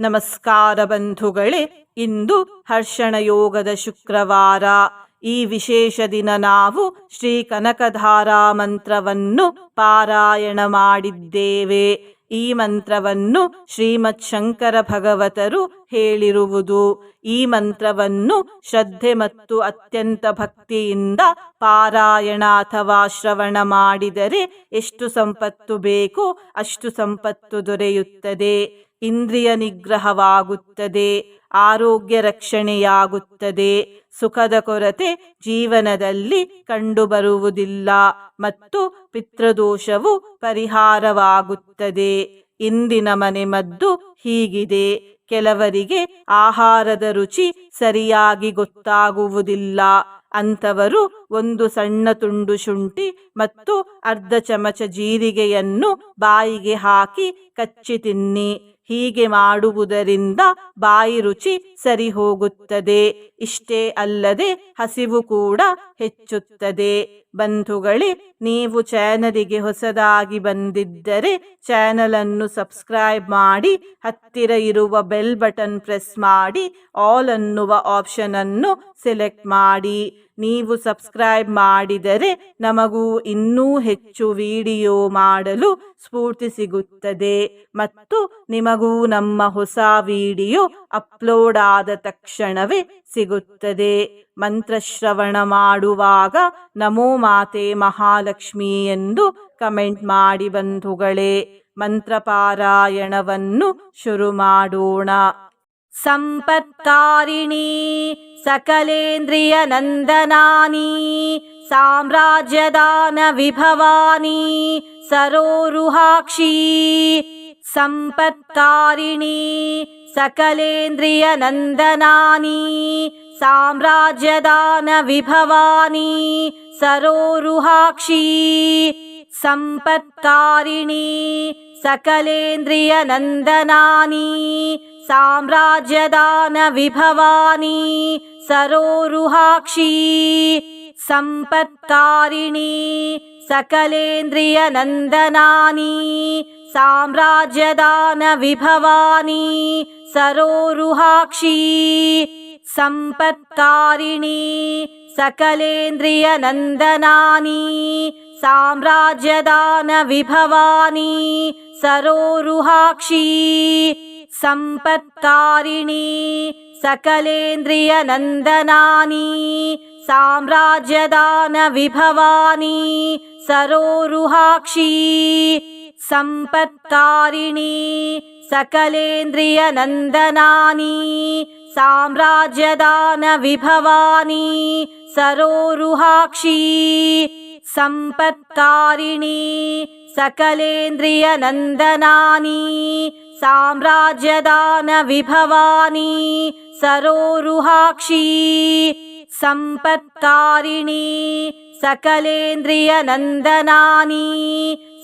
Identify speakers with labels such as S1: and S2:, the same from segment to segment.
S1: ನಮಸ್ಕಾರ ಬಂಧುಗಳೇ, ಇಂದು ಹರ್ಷಣ ಯೋಗದ ಶುಕ್ರವಾರ. ಈ ವಿಶೇಷ ದಿನ ನಾವು ಶ್ರೀ ಕನಕಧಾರಾ ಮಂತ್ರವನ್ನು ಪಾರಾಯಣ ಮಾಡಿದ್ದೇವೆ. ಈ ಮಂತ್ರವನ್ನು ಶ್ರೀಮತ್ ಶಂಕರ ಭಗವತರು ಹೇಳಿರುವುದು. ಈ ಮಂತ್ರವನ್ನು ಶ್ರದ್ಧೆ ಮತ್ತು ಅತ್ಯಂತ ಭಕ್ತಿಯಿಂದ ಪಾರಾಯಣ ಅಥವಾ ಶ್ರವಣ ಮಾಡಿದರೆ ಎಷ್ಟು ಸಂಪತ್ತು ಬೇಕೋ, ಅಷ್ಟು ಸಂಪತ್ತು ದೊರೆಯುತ್ತದೆ. ಇಂದ್ರಿಯ ನಿಗ್ರಹವಾಗುತ್ತದೆ ಆರೋಗ್ಯ ರಕ್ಷಣೆಯಾಗುತ್ತದೆ ಸುಖದ ಕೊರತೆ ಜೀವನದಲ್ಲಿ ಕಂಡುಬರುವುದಿಲ್ಲ ಮತ್ತು ಪಿತೃದೋಷವು ಪರಿಹಾರವಾಗುತ್ತದೆ. ಇಂದಿನ ಮನೆಮದ್ದು ಹೀಗಿದೆ. ಕೆಲವರಿಗೆ ಆಹಾರದ ರುಚಿ ಸರಿಯಾಗಿ ಗೊತ್ತಾಗುವುದಿಲ್ಲ. ಅಂಥವರು ಒಂದು ಸಣ್ಣ ತುಂಡು ಶುಂಠಿ ಮತ್ತು ಅರ್ಧ ಚಮಚ ಜೀರಿಗೆಯನ್ನು ಬಾಯಿಗೆ ಹಾಕಿ ಕಚ್ಚಿ ತಿನ್ನಿ. ಹೀಗೆ ಮಾಡುವುದರಿಂದ ಬಾಯಿ ರುಚಿ ಸರಿ ಹೋಗುತ್ತದೆ ಇಷ್ಟೇ ಅಲ್ಲದೆ ಹಸಿವು ಕೂಡ ಹೆಚ್ಚುತ್ತದೆ. ಬಂಧುಗಳೇ, ನೀವು ಚಾನಲಿಗೆ ಹೊಸದಾಗಿ ಬಂದಿದ್ದರೆ ಚಾನಲ್ ಅನ್ನು ಸಬ್ಸ್ಕ್ರೈಬ್ ಮಾಡಿ, ಹತ್ತಿರ ಇರುವ ಬೆಲ್ ಬಟನ್ ಪ್ರೆಸ್ ಮಾಡಿ, ಆಲ್ ಅನ್ನುವ ಆಪ್ಷನ್ ಅನ್ನು ಸೆಲೆಕ್ಟ್ ಮಾಡಿ. ನೀವು ಸಬ್ಸ್ಕ್ರೈಬ್ ಮಾಡಿದರೆ ನಮಗೂ ಇನ್ನೂ ಹೆಚ್ಚು ವಿಡಿಯೋ ಮಾಡಲು ಸ್ಫೂರ್ತಿ ಸಿಗುತ್ತದೆ. ಮತ್ತು ನಿಮಗೂ ನಮ್ಮ ಹೊಸ ವಿಡಿಯೋ ಅಪ್ಲೋಡ್ ಆದ ತಕ್ಷಣವೇ ಸಿಗುತ್ತದೆ. ಮಂತ್ರಶ್ರವಣ ಮಾಡುವಾಗ ನಮೋ ಮಾತೆ ಮಹಾಲಕ್ಷ್ಮಿ ಎಂದು ಕಮೆಂಟ್ ಮಾಡಿ ಬಂಧುಗಳೇ, ಮಂತ್ರಪಾರಾಯಣವನ್ನು ಶುರು ಮಾಡೋಣ. ಸಂಪತ್ಕಾರಿಣಿ सकलेन्द्रियनन्दनानि साम्राज्यदानविभवानि सरोरुहाक्षी सम्पत्कारिणी सकलेन्द्रियनन्दनानि साम्राज्यदानविभवानि सरोरुहाक्षी सम्पत्कारिणी सकलेन्द्रियनन्दनानि साम्राज्यदानविभवानि सरोरुहाक्षी सम्पत्कारिणी सकलेन्द्रियनन्दनानि साम्राज्यदानविभवानि सरोरुहाक्षी सम्पत्कारिणी सकलेन्द्रियनन्दनानि साम्राज्यदानविभवानि सरोरुहाक्षी सम्पत्कारिणी सकलेन्द्रियनन्दनानि साम्राज्यदानविभवानि सरोरुहाक्षी सम्पत्कारिणी सकलेन्द्रियनन्दनानि साम्राज्यदानविभवानि सरोरुहाक्षी सम्पत्कारिणी सकलेन्द्रियनन्दनानि साम्राज्यदानविभवानि सरोरुहाक्षी सम्पत्कारिणी सकलेन्द्रियनन्दनानि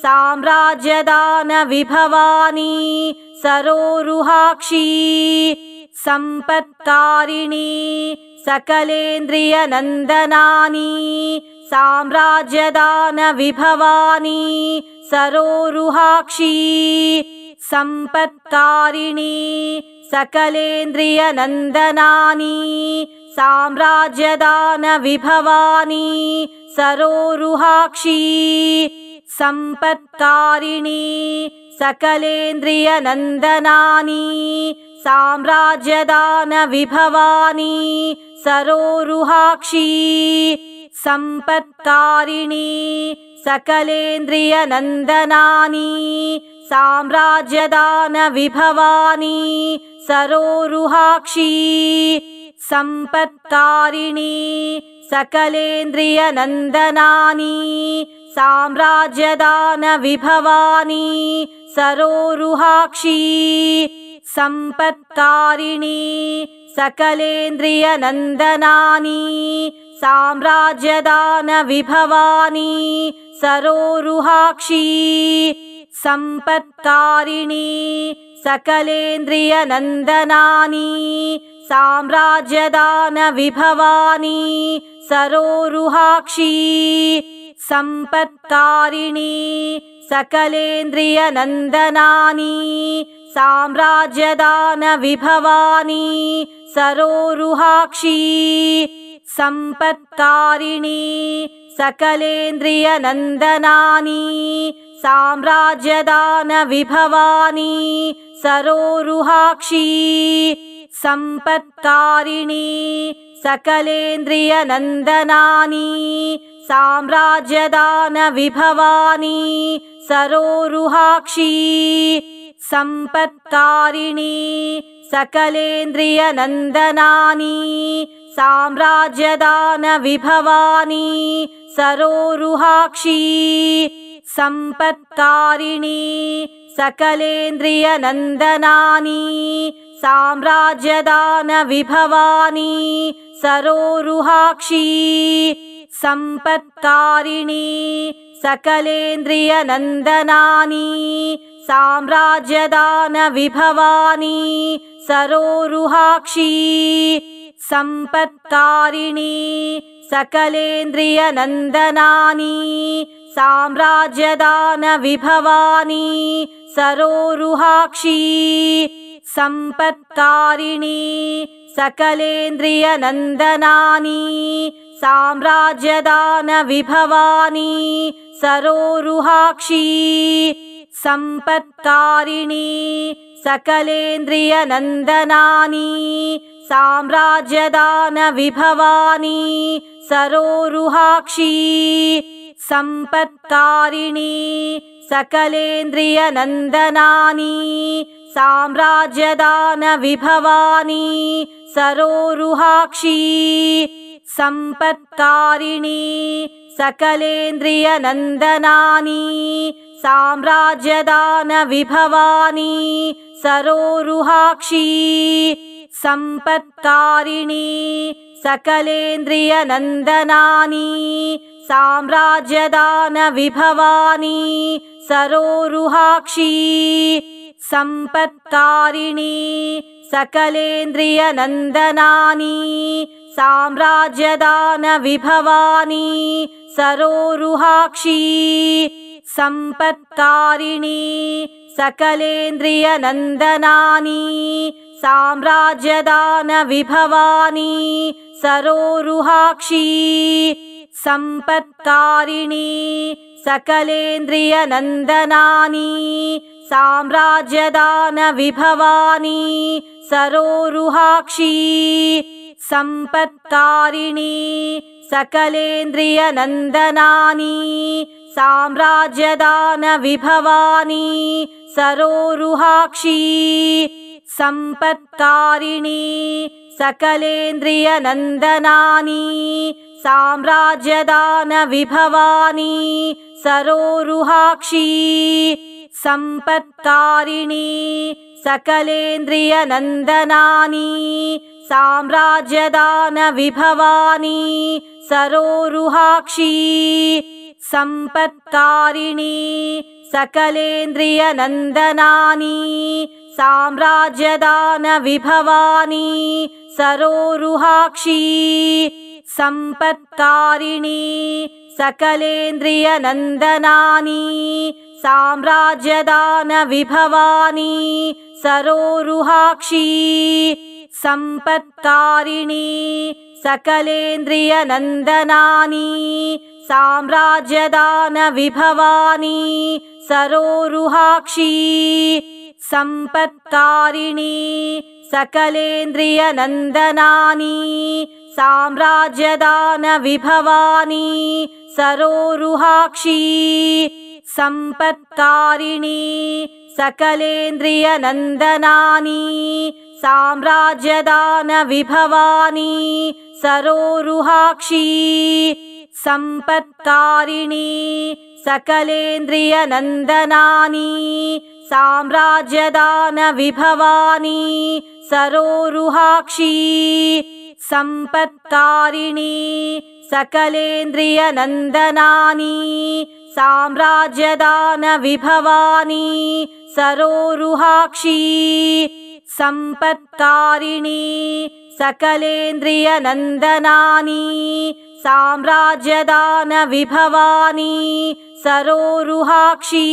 S1: साम्राज्यदानविभवानि सरोरुहाक्षी सम्पत्कारिणी सकलेन्द्रियनन्दनानि साम्राज्यदानविभवानि सरोरुहाक्षी सम्पत्कारिणी सकलेन्द्रियनन्दनानि साम्राज्यदानविभवानि सरोरुहाक्षी सम्पत्कारिणी सकलेन्द्रियनन्दनानि साम्राज्यदानविभवानि सरोरुहाक्षी सम्पत्कारिणी सकलेन्द्रियनन्दनानि साम्राज्यदानविभवानि सरोरुहाक्षी सम्पत्कारिणी सकलेन्द्रियनन्दनानि साम्राज्यदानविभवानि सरोरुहाक्षी सम्पत्कारिणी सकलेन्द्रियनन्दनानि साम्राज्यदानविभवानि सरोरुहाक्षी सम्पत्कारिणी सकलेन्द्रियनन्दनानि साम्राज्यदानविभवानि सरोरुहाक्षी सम्पत्कारिणी सकलेन्द्रियनन्दनानि साम्राज्यदानविभवानी सरोरुहाक्षी सम्पत्कारिणी सकलेन्द्रियनन्दनानि साम्राज्यदानविभवानी सरोरुहाक्षी सम्पत्कारिणी सकलेन्द्रियनन्दनानि साम्राज्यदानविभवानी सरोरुहाक्षी सम्पत्कारिणी सकलेन्द्रियनन्दनानि साम्राज्यदानविभवानी सरोरुहाक्षी सम्पत्कारिणी सकलेन्द्रियनन्दनानि साम्राज्यदानविभवानी सरोरुहाक्षी सम्पत्कारिणी सकलेन्द्रियनन्दनानि साम्राज्यदानविभवानी सरोरुहाक्षी सम्पत्कारिणी सकलेन्द्रियनन्दनानि साम्राज्यदानविभवानी सरोरुहाक्षी सम्पत्कारिणी सकलेन्द्रियनन्दनानि साम्राज्यदानविभवानी सरोरुहाक्षी सम्पत्कारिणी सकलेन्द्रियनन्दनानि साम्राज्यदानविभवानी सरोरुहाक्षी सम्पत्कारिणी सकलेन्द्रियनन्दनानि साम्राज्यदानविभवानी सरोरुहाक्षी सम्पत्कारिणी सकलेन्द्रियनन्दनानि साम्राज्यदानविभवानी सरोरुहाक्षी सम्पत्कारिणी सकलेन्द्रियनन्दनानि साम्राज्यदानविभवानी सरोरुहाक्षी सम्पत्कारिणी सकलेन्द्रियनन्दनानि साम्राज्यदानविभवानी सरोरुहाक्षी सम्पत्कारिणी सकलेन्द्रियनन्दनानि साम्राज्यदानविभवानी सरोरुहाक्षी सम्पत्कारिणी सकलेन्द्रियनन्दनानि साम्राज्यदानविभवानी सरोरुहाक्षी सम्पत्कारिणी सकलेन्द्रियनन्दनानि साम्राज्यदानविभवानी सरोरुहाक्षी सम्पत्कारिणी सकलेन्द्रियनन्दनानि साम्राज्यदानविभवानी सरोरुहाक्षी सम्पत्कारिणी सकलेन्द्रियनन्दनानि साम्राज्यदानविभवानी सरोरुहाक्षी सम्पत्कारिणी सकलेन्द्रियनन्दनानि साम्राज्यदानविभवानी सरोरुहाक्षी सम्पत्कारिणी सकलेन्द्रियनन्दनानि साम्राज्यदानविभवानी सरोरुहाक्षी सम्पत्कारिणी सकलेन्द्रियनन्दनानि साम्राज्यदानविभवानी सरोरुहाक्षी सम्पत्कारिणी सकलेन्द्रियनन्दनानि साम्राज्यदानविभवानी सरोरुहाक्षी सम्पत्कारिणी सकलेन्द्रियनन्दनानि साम्राज्यदानविभवानी सरोरुहाक्षी सम्पत्कारिणी सकलेन्द्रियनन्दनानि साम्राज्यदानविभवानी सरोरुहाक्षी सम्पत्कारिणी सकलेन्द्रियनन्दनानि साम्राज्यदानविभवानी सरोरुहाक्षी सम्पत्कारिणी सकलेन्द्रियनन्दनानि साम्राज्यदानविभवानी सरोरुहाक्षी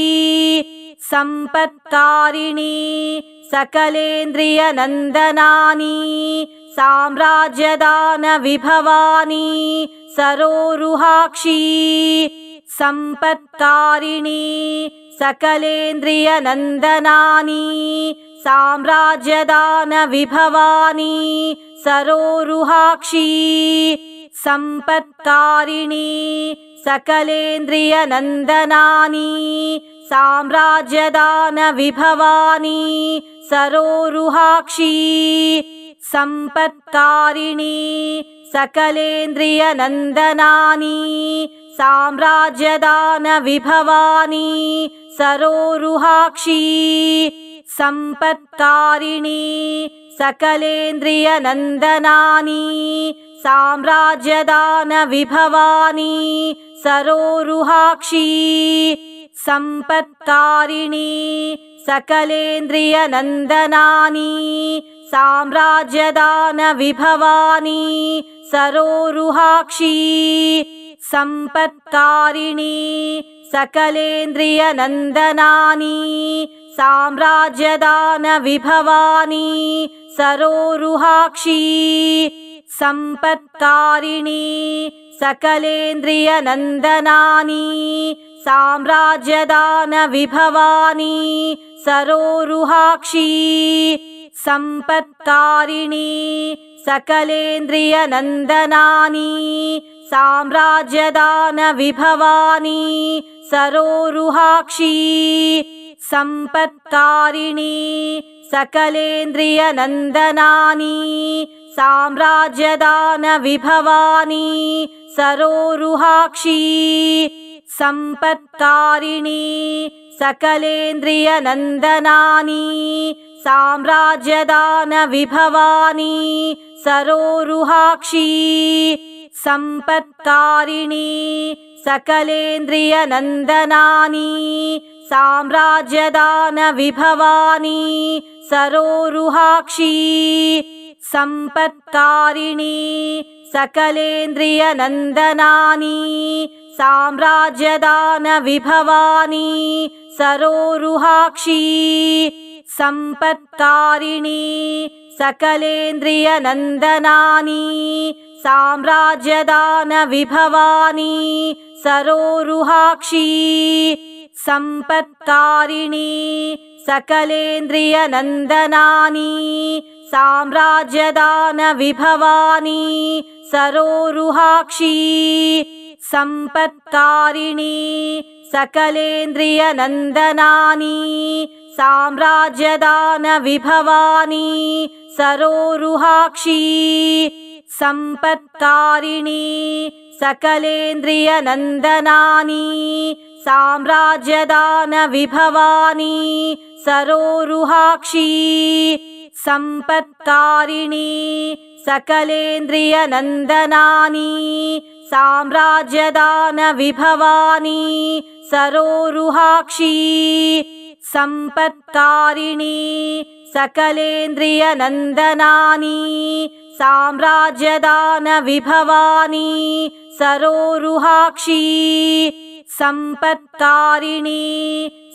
S1: सम्पत्कारिणी सकलेन्द्रियनन्दनानि साम्राज्यदानविभवानि सरोरुहाक्षी सम्पत्कारिणी सकलेन्द्रियनन्दनानि साम्राज्यदानविभवानि सरोरुहाक्षी सम्पत्कारिणी सकलेन्द्रियनन्दनानि साम्राज्यदानविभवानि सरोरुहाक्षी सम्पत्कारिणी सकलेन्द्रियनन्दनानि साम्राज्यदानविभवानि सरोरुहाक्षी सम्पत्कारिणी सकलेन्द्रियनन्दनानि साम्राज्यदानविभवानि सरोरुहाक्षी सम्पत्कारिणी सकलेन्द्रियनन्दनानि साम्राज्यदानविभवानि सरोरुहाक्षी सम्पत्कारिणी सकलेन्द्रियनन्दनानि साम्राज्यदानविभवानि सरोरुहाक्षी सम्पत्कारिणी सकलेन्द्रियनन्दनानि साम्राज्यदानविभवानि सरोरुहाक्षी सम्पत्कारिणी सकलेन्द्रियनन्दनानि साम्राज्यदानविभवानि सरोरुहाक्षी सम्पत्कारिणी सकलेन्द्रियनन्दनानि साम्राज्यदानविभवानि सरोरुहाक्षी सम्पत्कारिणी सकलेन्द्रियनन्दनानि साम्राज्यदानविभवानि सरोरुहाक्षी सम्पत्कारिणी सकलेन्द्रियनन्दनानि साम्राज्यदानविभवानि सरोरुहाक्षी सम्पत्कारिणी सकलेन्द्रियनन्दनानि साम्राज्यदानविभवानि सरोरुहाक्षी सम्पत्कारिणी सकलेन्द्रियनन्दनानि साम्राज्यदानविभवानि सरोरुहाक्षी सम्पत्कारिणी सकलेन्द्रियनन्दनानि साम्राज्यदानविभवानि सरोरुहाक्षी सम्पत्कारिणी सकलेन्द्रियनन्दनानि साम्राज्यदानविभवानि सरोरुहाक्षी सम्पत्कारिणी सकलेन्द्रियनन्दनानि साम्राज्यदानविभवानि सरोरुहाक्षी सम्पत्कारिणी सकलेन्द्रियनन्दनानि साम्राज्यदानविभवानि सरोरुहाक्षी सम्पत्कारिणी सकलेन्द्रियनन्दनानि साम्राज्यदानविभवानि सरोरुहाक्षी सम्पत्कारिणी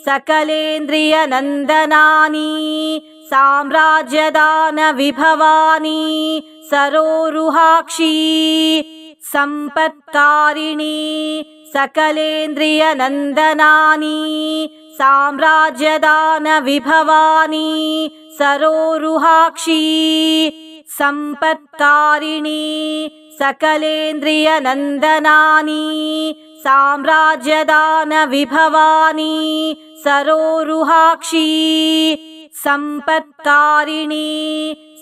S1: सकलेन्द्रियनन्दनानि साम्राज्यदानविभवानि सरोरुहाक्षी सम्पत्कारिणी सकलेन्द्रियनन्दनानि साम्राज्यदानविभवानि सरोरुहाक्षी सम्पत्कारिणी सकलेन्द्रियनन्दनानि साम्राज्यदानविभवानि सरोरुहाक्षी सम्पत्कारिणी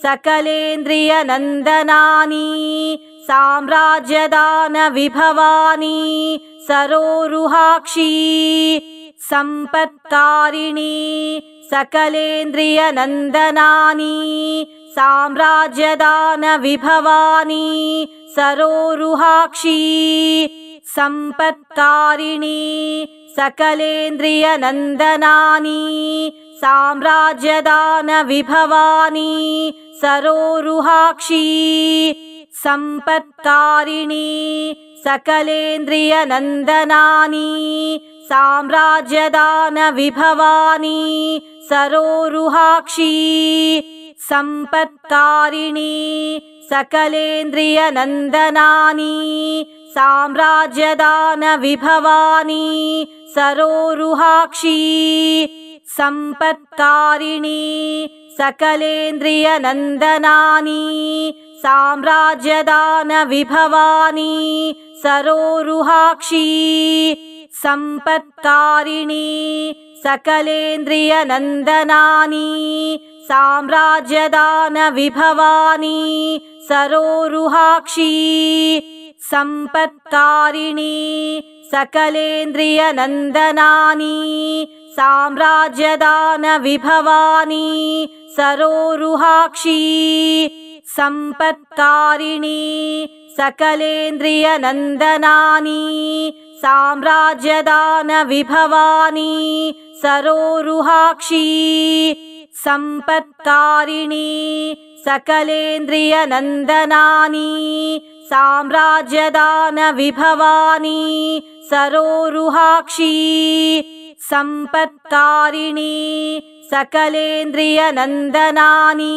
S1: सकलेन्द्रियनन्दनानि साम्राज्यदानविभवानि सरोरुहाक्षी सम्पत्कारिणी सकलेन्द्रियनन्दनानि साम्राज्यदानविभवानि सरोरुहाक्षी सम्पत्कारिणी सकलेन्द्रियनन्दनानि साम्राज्यदानविभवानि सरोरुहाक्षी सम्पत्कारिणी सकलेन्द्रियनन्दनानि साम्राज्यदानविभवानि सरोरुहाक्षी सम्पत्कारिणी सकलेन्द्रियनन्दनानि साम्राज्यदानविभवानि सरोरुहाक्षी सम्पत्कारिणी सकलेन्द्रियनन्दनानि साम्राज्यदानविभवानि सरोरुहाक्षी सम्पत्कारिणी सकलेन्द्रियनन्दनानि साम्राज्यदानविभवानि सरोरुहाक्षी सम्पत्कारिणी सकलेन्द्रियनन्दनानि साम्राज्यदानविभवानि सरोरुहाक्षी सम्पत्कारिणी सकलेन्द्रियनन्दनानि साम्राज्यदानविभवानि सरोरुहाक्षी सम्पत्कारिणी सकलेन्द्रियनन्दनानि साम्राज्यदानविभवानि सरोरुहाक्षी सम्पत्कारिणी सकलेन्द्रियनन्दनानि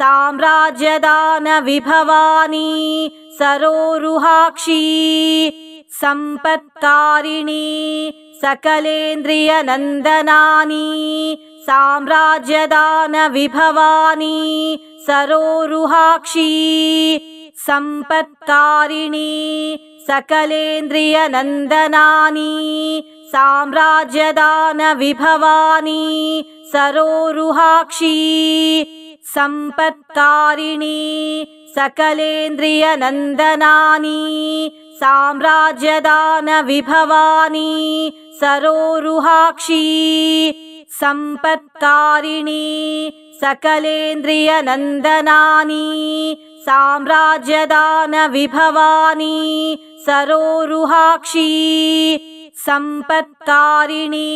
S1: साम्राज्यदानविभवानि सरोरुहाक्षी सम्पत्कारिणी सकलेन्द्रियनन्दनानि साम्राज्यदानविभवानि सरोरुहाक्षी सम्पत्कारिणी सकलेन्द्रियनन्दनानि साम्राज्यदानविभवानि सरोरुहाक्षी सम्पत्कारिणी सकलेन्द्रियनन्दनानि साम्राज्यदानविभवानि सरोरुहाक्षी सम्पत्कारिणी सकलेन्द्रियनन्दनानि साम्राज्यदानविभवानि सरोरुहाक्षी सम्पत्कारिणी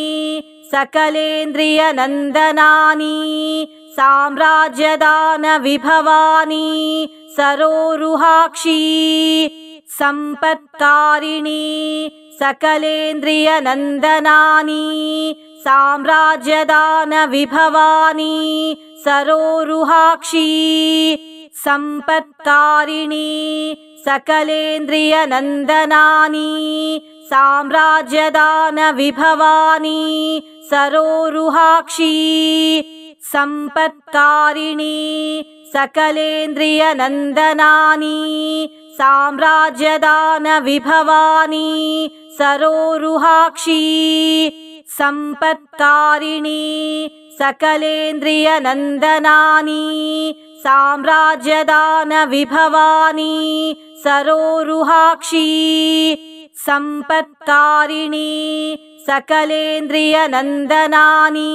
S1: सकलेन्द्रियनन्दनानि साम्राज्यदानविभवानि सरोरुहाक्षी सम्पत्कारिणी सकलेन्द्रियनन्दनानि साम्राज्यदानविभवानि सरोरुहाक्षी सम्पत्कारिणी सकलेन्द्रियनन्दनानि साम्राज्यदानविभवानि सरोरुहाक्षी सम्पत्कारिणी सकलेन्द्रियनन्दनानि साम्राज्यदानविभवानि सरोरुहाक्षी सम्पत्कारिणी सकलेन्द्रियनन्दनानि साम्राज्यदानविभवानि सरोरुहाक्षी सम्पत्कारिणी सकलेन्द्रियनन्दनानि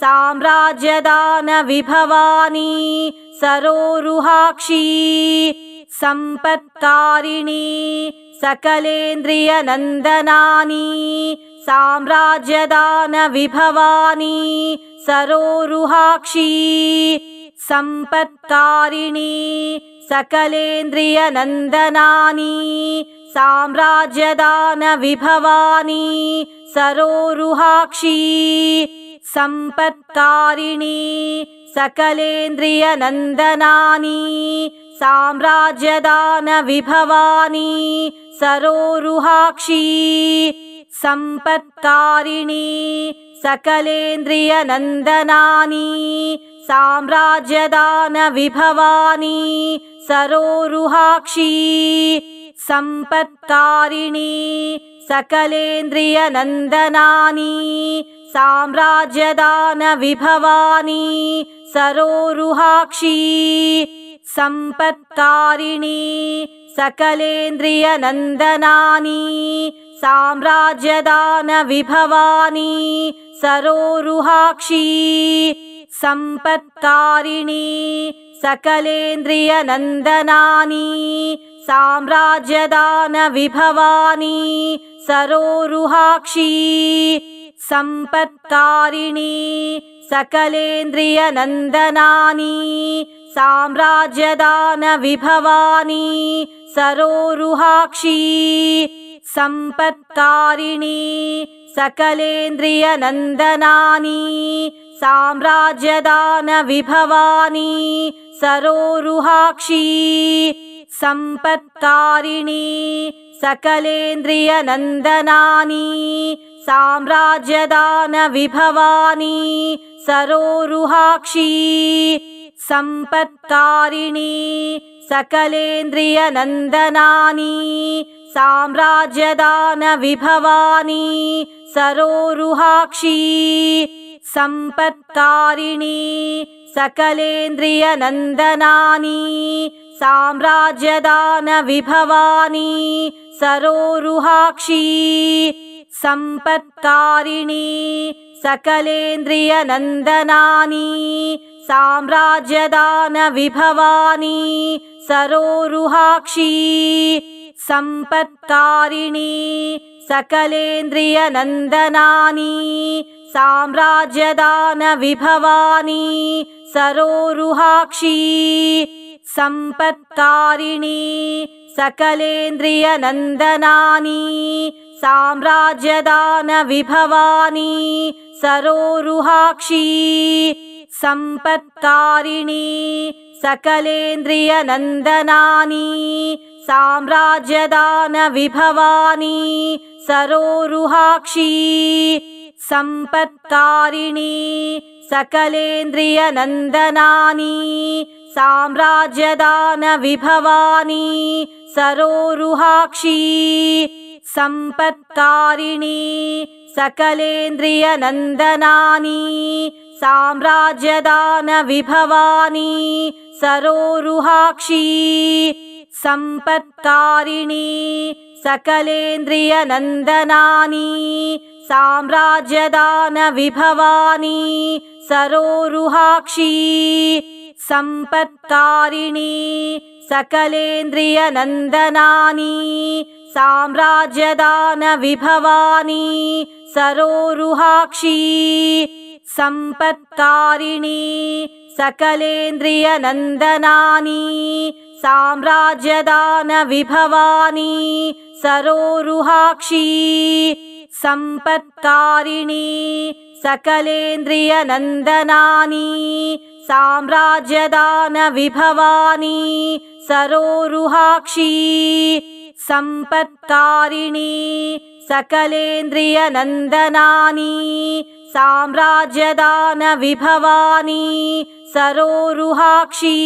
S1: साम्राज्यदानविभवानि सरोरुहाक्षी सम्पत्कारिणी सकलेन्द्रियनन्दनानि साम्राज्यदानविभवानि सरोरुहाक्षी सम्पत्कारिणी सकलेन्द्रियनन्दनानि साम्राज्यदानविभवानि सरोरुहाक्षी सम्पत्कारिणी सकलेन्द्रियनन्दनानि साम्राज्यदानविभवानि सरोरुहाक्षी सम्पत्कारिणी सकलेन्द्रियनन्दनानि साम्राज्यदानविभवानि सरोरुहाक्षी सम्पत्कारिणी सकलेन्द्रियनन्दनानि साम्राज्यदानविभवानि सरोरुहाक्षी सम्पत्कारिणी सकलेन्द्रियनन्दनानि साम्राज्यदानविभवानि सरोरुहाक्षी सम्पत्कारिणी सकलेन्द्रियनन्दनानि साम्राज्यदानविभवानि सरोरुहाक्षी सम्पत्कारिणी सकलेन्द्रियनन्दनानि साम्राज्यदानविभवानी सरोरुहाक्षी सम्पत्कारिणी सकलेन्द्रियनन्दनानि साम्राज्यदानविभवानी सरोरुहाक्षी सम्पत्कारिणी सकलेन्द्रियनन्दनानि साम्राज्यदानविभवानी सरोरुहाक्षी सम्पत्कारिणी सकलेन्द्रियनन्दनानि साम्राज्यदानविभवानी सरोरुहाक्षी सम्पत्कारिणी सकलेन्द्रियनन्दनानि साम्राज्यदानविभवानी सरोरुहाक्षी सम्पत्कारिणी सकलेन्द्रियनन्दनानि साम्राज्यदानविभवानी सरोरुहाक्षी सम्पत्कारिणी सकलेन्द्रियनन्दनानि साम्राज्यदानविभवानी सरोरुहाक्षी सम्पत्कारिणी सकलेन्द्रियनन्दनानि साम्राज्यदानविभवानी सरोरुहाक्षी सम्पत्कारिणी सकलेन्द्रियनन्दनानि साम्राज्यदानविभवानी सरोरुहाक्षी सम्पत्कारिणी सकलेन्द्रियनन्दनानि साम्राज्यदानविभवानी सरोरुहाक्षी सम्पत्कारिणी सकलेन्द्रियनन्दनानि साम्राज्यदानविभवानी सरोरुहाक्षी सम्पत्कारिणी सकलेन्द्रियनन्दनानि साम्राज्यदानविभवानी सरोरुहाक्षी सम्पत्कारिणी सकलेन्द्रियनन्दनानि साम्राज्यदानविभवानी सरोरुहाक्षी सम्पत्कारिणी सकलेन्द्रियनन्दनानि साम्राज्यदानविभवानी सरोरुहाक्षी सम्पत्कारिणी सकलेन्द्रियनन्दनानि साम्राज्यदानविभवानी सरोरुहाक्षी सम्पत्कारिणी सकलेन्द्रियनन्दनानि साम्राज्यदानविभवानी सरोरुहाक्षी